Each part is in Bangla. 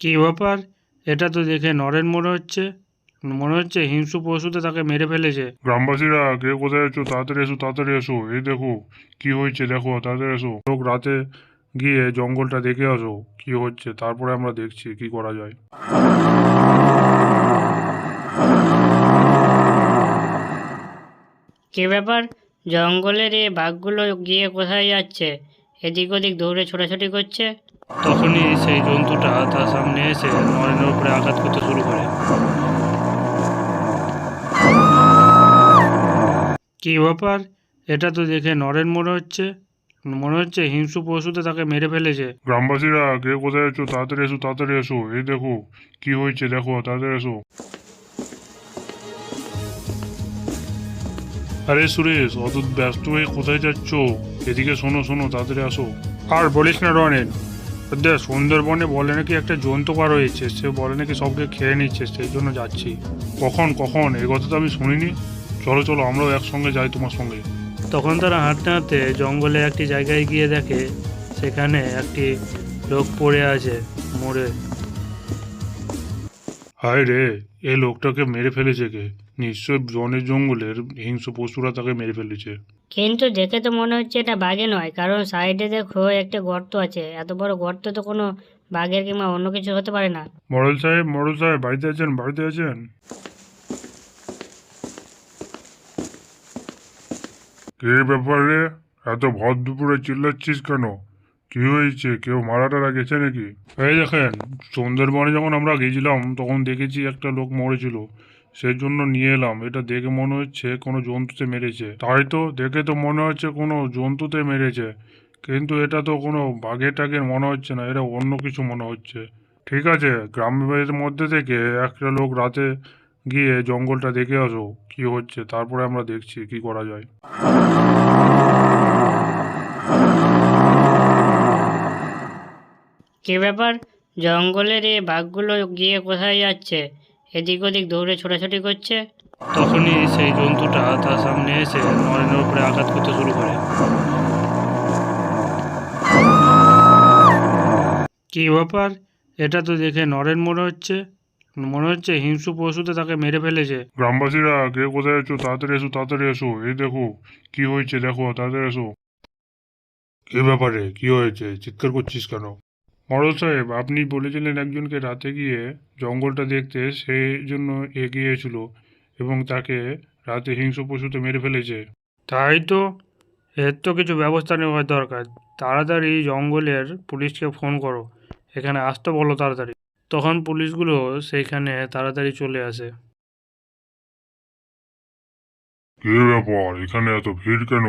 কী ব্যাপার? এটা তো দেখে নরেন মনে হচ্ছে। মনে হচ্ছে হিংসু পশুতে তাকে মেরে ফেলেছে। গ্রামবাসীরা কে কোথায় আছো? তাড়াতাড়ি এসো তাড়াতাড়ি এসো। এই দেখো কি হয়েছে? দেখো তাড়াতাড়ি এসো। লোক রাতে গিয়ে জঙ্গলটা দেখে আসো কি হচ্ছে? তারপরে আমরা দেখছি কি করা যায়। কী ব্যাপার? জঙ্গলের এই বাঘগুলো গিয়ে কোথায় যাচ্ছে? এদিক ওদিক দৌড়ে ছোটাছুটি করছে? তখনই সেই জন্তুটা তার সামনে এসে নরেনের উপরে আঘাত করতে শুরু করে। কী ব্যাপার? এটা তো দেখে নরেন মনে হচ্ছে। মনে হচ্ছে হিংস্র পশুতে তাকে মেরে ফেলেছে। গ্রামবাসীরা কে কোথায় আছো তাড়াতাড়ি এসো তাড়াতাড়ি এসো। এই দেখো কি হয়েছে? দেখো তাড়াতাড়ি এসো। আরে সুরেশ অত ব্যস্ত হয়ে কোথায় যাচ্ছ? এদিকে শোনো শোনো তাড়াতাড়ি আসো। আর বলিস না রনেন সুন্দরবনে বলে নাকি একটা জন্তু পার হয়েছে সে বলে নাকি সবকে খেয়ে নিচ্ছে সেই জন্য যাচ্ছি। কখন কখন? এই কথা তো আমি শুনিনি। চলো চলো আমরাও একসঙ্গে যাই তোমার সঙ্গে। তখন তারা হাঁটতে হাঁটতে জঙ্গলে একটি জায়গায় গিয়ে দেখে সেখানে একটি লোক পড়ে আছে মরে। হায় রে এই লোকটাকে মেরে ফেলেছে কে? নিশ্চয় বনের জঙ্গলের হিংস্র পশুরা তাকে মেরে ফেলেছে। কিন্তু দেখে তো মনে হচ্ছে এটা বাঘে নয় কারণ সাইডে দেখো একটা গর্ত আছে। এত বড় গর্ত তো কোনো বাঘের কিংবা অন্য কিছু হতে পারে না। মডেল সাহেব মডেল সাহেব বাড়িতে আছেন? বাড়িতে আছেন? কে ব্যাপারে এত ভর দুপুরে চিল্লাচ্ছিস কেন? কি হয়েছে? কেউ মারা টারা গেছে নাকি? এই দেখেন সুন্দরবনে যখন আমরা গেছিলাম তখন দেখেছি একটা লোক মরেছিল। সেই জন্য নিয়ে এলাম। এটা দেখে মনে হচ্ছে কোনো জন্তুতে মেরেছে। তাই তো দেখে তো মনে হচ্ছে কোনো জন্তুতে মেরেছে। কিন্তু এটা তো কোনো বাঘে টাঘের মনে হচ্ছে না, এটা অন্য কিছু মনে হচ্ছে। ঠিক আছে, গ্রামের মধ্যে থেকে একটা লোক রাতে গিয়ে জঙ্গলটা দেখে আসো, কি হচ্ছে, তারপরে আমরা দেখছি কি করা যায়। কী ব্যাপার? জঙ্গলের এই বাঘগুলো গিয়ে কোথায় যাচ্ছে? এদিক ওদিক দৌড়ে ছোটাছুটি করছে। তখনই সেই জন্তুটা তার সামনে এসে নরেনের উপরে আঘাত করতে শুরু করে। কি ব্যাপার? এটা তো দেখে নরেন মনে হচ্ছে। মনে হচ্ছে হিংসু পশুতে তাকে মেরে ফেলেছে। গ্রামবাসীরা কে কোথায় আছো তাড়াতাড়ি এসো তাড়াতাড়ি এসো। এই দেখো কি হয়েছে? দেখো তাড়াতাড়ি এসো। কি ব্যাপারে? কি হয়েছে? চিৎকার করছিস কেন? মরল সাহেব আপনি বলেছিলেন একজনকে রাতে গিয়ে জঙ্গলটা দেখতে সেই জন্য এগিয়েছিল এবং তাকে রাতে হিংস্র পশুতে মেরে ফেলেছে। তাই তো? এর তো কিছু ব্যবস্থা নেওয়ার দরকার। তাড়াতাড়ি জঙ্গলের পুলিশকে ফোন করো। এখানে আসতে বলো তাড়াতাড়ি। তখন পুলিশগুলো সেইখানে তাড়াতাড়ি চলে আসে। কে ব্যাপার? এখানে এত ভিড় কেন?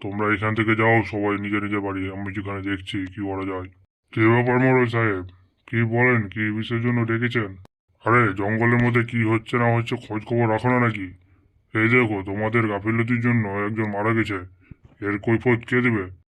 তোমরা এখান থেকে যাও সবাই নিজে নিজে বাড়ি আমি যেখানে দেখছি কি করা যায়? কে ব্যাপার মোড়ল সাহেব, কি বলেন, কি বিষয়ের জন্য ডেকেছেন? আরে, জঙ্গলের মধ্যে কি হচ্ছে না হচ্ছে খোঁজ খবর রাখো না নাকি? এই দেখো, তোমাদের গাফিলতির জন্য একজন মারা গেছে। এর কৈফত কে দেবে?